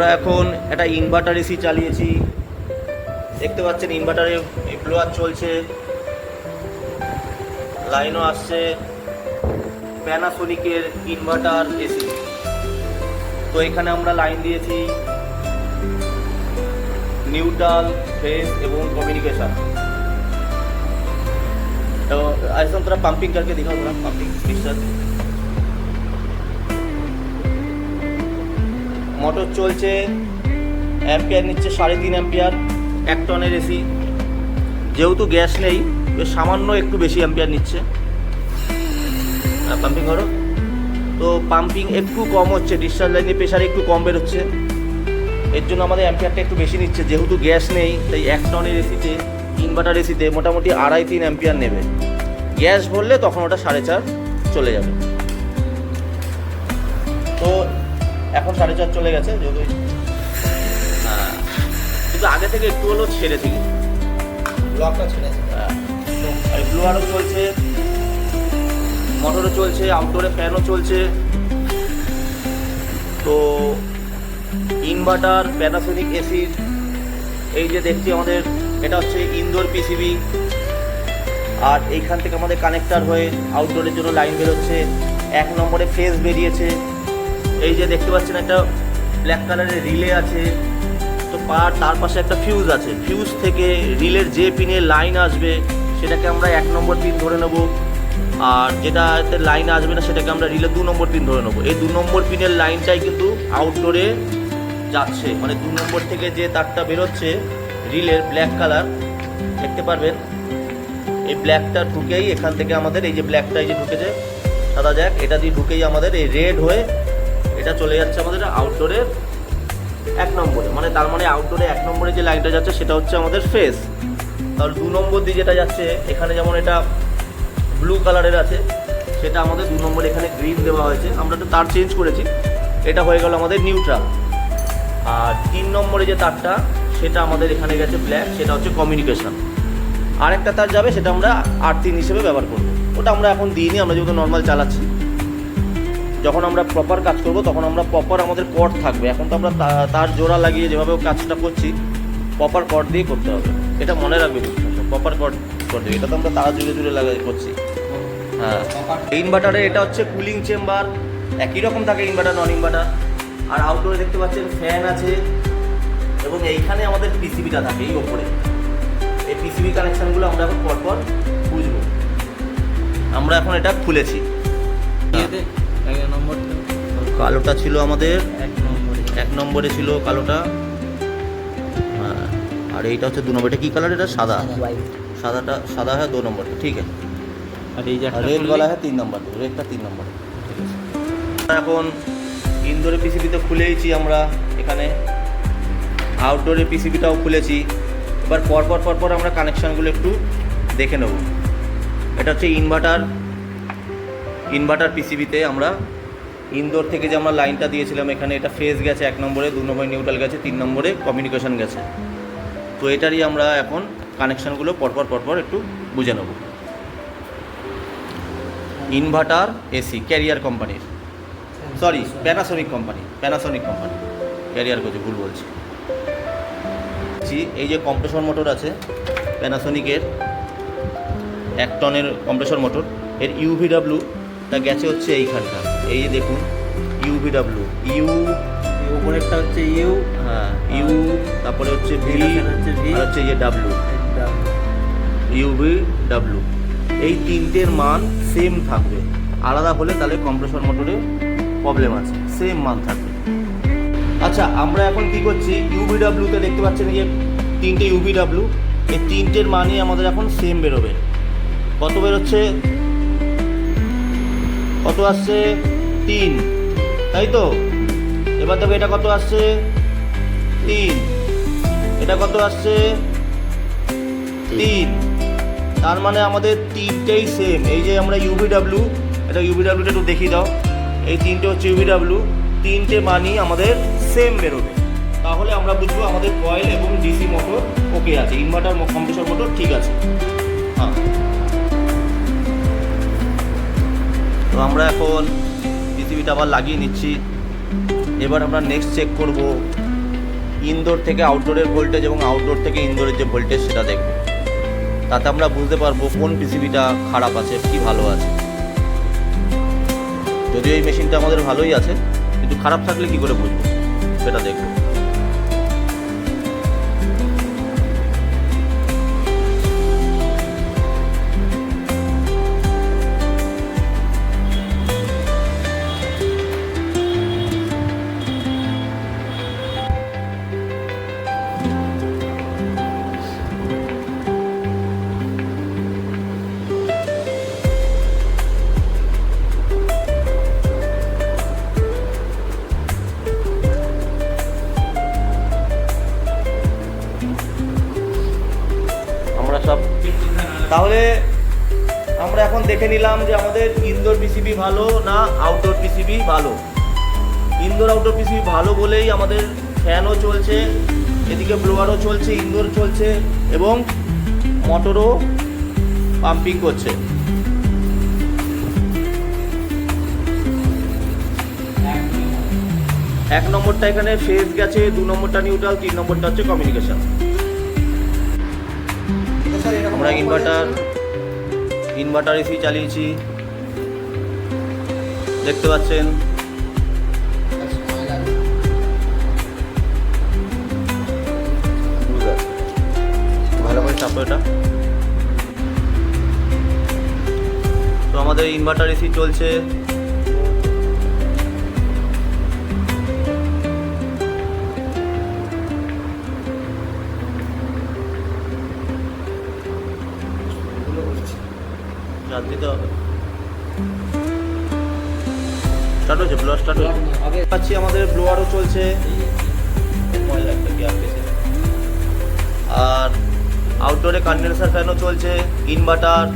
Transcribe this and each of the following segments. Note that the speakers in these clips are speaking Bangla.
আমরা এখন একটা ইনভার্টার এসি চালিয়েছি। দেখতে পাচ্ছেন ইনভার্টারে ব্লোয়ার চলছে। লাইনও আসছে। প্যানাসোনিকের ইনভার্টার এসি তো এখানে আমরা লাইন দিয়েছি। নিউট্রাল ফেস এবং কমিউনিকেশন তো ऐसा তোরা পাম্পিং करके দেখাও थोड़ा पंपिंग মোটর চলছে অ্যাম্পিয়ার নিচ্ছে সাড়ে তিন অ্যাম্পিয়ার এক টনের এসি যেহেতু গ্যাস নেই সামান্য একটু বেশি অ্যাম্পিয়ার নিচ্ছে। পাম্পিং করো। তো পাম্পিং একটু কম হচ্ছে ডিসচার্জ লাইনে প্রেশার একটু কম বেরোচ্ছে। এর জন্য আমাদের অ্যাম্পিয়ারটা একটু বেশি নিচ্ছে, যেহেতু গ্যাস নেই, তাই এক টনের এসিতে ইনভার্টার এসিতে মোটামুটি আড়াই তিন অ্যাম্পিয়ার নেবে। গ্যাস ভরলে তখন ওটা সাড়ে চার চলে যাবে। তো এখন সাড়ে চার চলে গেছে যেহেতু হ্যাঁ, কিন্তু আগে থেকে একটু হলেও ছেড়ে থেকে ব্লকটা ছেড়েছে আর ব্লোয়ারও চলছে মোটরও চলছে আউটডোরে ফ্যানও চলছে। তো ইনভার্টার প্যানাসোনিক এসির এই যে দেখছি আমাদের এটা হচ্ছে ইনডোর পিসিবি আর এইখান থেকে আমাদের কানেক্টার হয়ে আউটডোরের জন্য লাইন বেরোচ্ছে। এক নম্বরে ফেস বেরিয়েছে। এই যে দেখতে পাচ্ছেন একটা ব্ল্যাক কালারের রিলে আছে। তো পার তার পাশে একটা ফিউজ আছে। ফিউজ থেকে রিলের যে পিনে লাইন আসবে, সেটাকে আমরা এক নম্বর পিন ধরে নেব। আর যেটাতে লাইন আসবে না, সেটাকে আমরা রিলে দু নম্বর পিন ধরে নেব। এই দু নম্বর পিনের লাইনটাই কিন্তু আউটডোরে যাচ্ছে। মানে দু নম্বর থেকে যে তারটা বেরোচ্ছে রিলের ব্ল্যাক কালার দেখতে পারবেন? এই ব্ল্যাকটা ঢুকেই এখান থেকে আমাদের, এই যে ব্ল্যাকটা এই যে ঢুকেছে, সাদা জ্যাক এটা দিয়ে ঢুকেই আমাদের এই রেড হয়ে এটা চলে যাচ্ছে আমাদের আউটডোরের এক নম্বরে। মানে তার মানে আউটডোরে এক নম্বরে যে লাইটটা যাচ্ছে সেটা হচ্ছে আমাদের ফেস তাহলে দু নম্বর দিয়ে যেটা যাচ্ছে, এখানে যেমন এটা ব্লু কালারের আছে, সেটা আমাদের দু নম্বরে এখানে গ্রিন দেওয়া হয়েছে। আমরা তো তার চেঞ্জ করেছি। এটা হয়ে গেল আমাদের নিউট্রাল আর তিন নম্বরে যে তারটা, সেটা আমাদের এখানে গেছে ব্ল্যাক সেটা হচ্ছে কমিউনিকেশন আরেকটা তার যাবে, সেটা আমরা আর্থিন হিসেবে ব্যবহার করব। ওটা আমরা এখন দিইনি আমরা যেহেতু নর্মাল চালাচ্ছি। যখন আমরা প্রপার কাজ করব, তখন আমরা প্রপার আমাদের কট থাকবে। এখন তো আমরা তার জোড়া লাগিয়ে যেভাবে কাজটা করছি প্রপার কট দিয়ে করতে হবে। এটা মনে রাখবে প্রপার কট করতে হবে। এটা তো আমরা তারা জুড়ে জুড়ে লাগাই করছি। হ্যাঁ। ইনভার্টারে এটা হচ্ছে কুলিং চেম্বার একই রকম থাকে ইনভার্টার নন ইনভার্টার আর আউটডোরে দেখতে পাচ্ছেন ফ্যান আছে। এবং এইখানে আমাদের পিসিবিটা থাকে, এই ওপরে। এই পিসিবি কানেকশানগুলো আমরা এখন পরপর বুঝব আমরা এখন এটা খুলেছি। কালোটা ছিল আমাদের। এক নম্বরে ছিল। কালোটা। হ্যাঁ। আর এইটা হচ্ছে দু নম্বর। এটা কী কালার? এটা সাদা। সাদাটা সাদা হয় দু নম্বর ঠিক আছে। আর এই যে রেড হ্যাঁ, তিন নম্বর। রেলটা তিন নম্বর। এখন ইনডোরে পিসিবিতে খুলেইছি আমরা এখানে। আউটডোরে পিসিবিটাও খুলেছি। এবার পরপর পরপর আমরা কানেকশানগুলো একটু দেখে নেব। এটা হচ্ছে ইনভার্টার ইনভার্টার পিসিবিতে আমরা ইনডোর থেকে যে আমরা লাইনটা দিয়েছিলাম এখানে এটা ফেজ গেছে এক নম্বরে দু নম্বরে নিউট্রাল গেছে তিন নম্বরে কমিউনিকেশন গেছে। তো এটারই আমরা এখন কানেকশানগুলো পরপর পরপর একটু বুঝে নেব। ইনভার্টার এসি ক্যারিয়ার কোম্পানির sorry Panasonic company Panasonic company. Carrier করছে ভুল বলছি। জি, এই যে কম্প্রেসর মোটর আছে প্যানাসোনিকের এক টনের কম্প্রেসর মোটর এর ইউভিডাব্লিউটা গেছে হচ্ছে এইখানটা। এই দেখুন ইউভিডাব্লিউ ইউ এই উপরেরটা হচ্ছে ইউ হ্যাঁ ইউ তারপরে হচ্ছে ভি আর হচ্ছে যে ডাব্লিউ ইউভি ডাব্লু এই তিনটের মান সেম থাকবে। আলাদা হলে তাহলে কম্প্রেসর মোটরে প্রবলেম আছে। সেম মান থাকবে। আচ্ছা আমরা এখন কি করছি? ইউভিডাব্লিউতে দেখতে পাচ্ছেন যে তিনটে ইউভিডাব্লিউ এই তিনটের মানই আমাদের এখন সেম বেরোবে। কত বেরোচ্ছে? কত আসছে? তিন। তাই তো? এবার দেখো এটা কত আসছে? তিন। এটা কত আসছে? তিন। তার মানে আমাদের তিনটেই সেম এই যে আমরা ইউভিডাব্লিউ এটা ইউভিডাব্লিউটা একটু দেখিয়ে দাও। এই তিনটে হচ্ছে ইউভিডাব্লিউ তিনটে মানই আমাদের সেম বেরোবে। তাহলে আমরা বুঝব আমাদের কয়েল এবং ডিসি মোটর ওকে আছে। ইনভার্টার কম্প্রেসর মোটর ঠিক আছে। হ্যাঁ। তো আমরা এখন আবার লাগিয়ে নিচ্ছি। এবার আমরা নেক্সট চেক করব ইনডোর থেকে আউটডোরের ভোল্টেজ এবং আউটডোর থেকে ইনডোরের যে ভোল্টেজ সেটা দেখব। তাতে আমরা বুঝতে পারব কোন পিসিবিটা খারাপ আছে, কি ভালো আছে। যদিও এই মেশিনটা আমাদের ভালোই আছে, কিন্তু খারাপ থাকলে কি করে বুঝব? সেটা দেখব। আমরা এখন দেখে নিলাম যে আমাদের ইনডোর পিসিবি ভালো না আউটডোর পিসিবি ভালো? ইনডোর আউটডোর পিসিবি ভালো বলেই আমাদের ফ্যানও চলছে এদিকে ব্লোয়ারও চলছে ইনডোর চলছে এবং মোটরও পাম্পিং করছে। এক নম্বরটা এখানে ফেজ গেছে দু নম্বরটা নিউট্রাল তিন নম্বরটা হচ্ছে কমিউনিকেশন আমরা ইনভার্টার ইনভার্টার এসি চালিয়েছি। দেখতে পাচ্ছেন? ভালো করে এটা। তো আমাদের ইনভার্টার এসি চলছে। চার দিতে হবে। স্টার্ট হয়েছে ব্লোয়ার স্টার্ট হয়েছে। পাচ্ছি আমাদের ব্লোয়ারও চলছে। ময়লা একটা গ্যাপ গেছে আর আউটডোরে কন্ডেন্সার ফ্যানও চলছে ইনভার্টার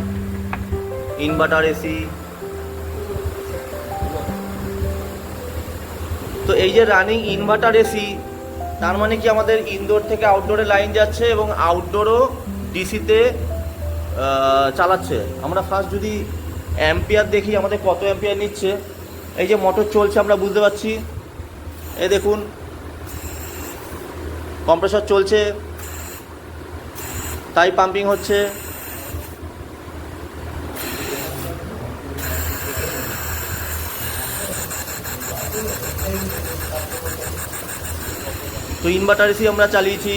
ইনভার্টার এসি তো এই যে রানিং ইনভার্টার এসি তার মানে কি আমাদের ইনডোর থেকে আউটডোরে লাইন যাচ্ছে এবং আউটডোরও ডিসিতে চালাচ্ছে। আমরা ফার্স্ট যদি অ্যাম্পিয়ার দেখি, আমাদের কত অ্যাম্পিয়ার নিচ্ছে? এই যে মোটর চলছে, আমরা বুঝতে পারছি। এই দেখুন কম্প্রেসর চলছে তাই পাম্পিং হচ্ছে। তো ইনভার্টার এসি আমরা চালিয়েছি।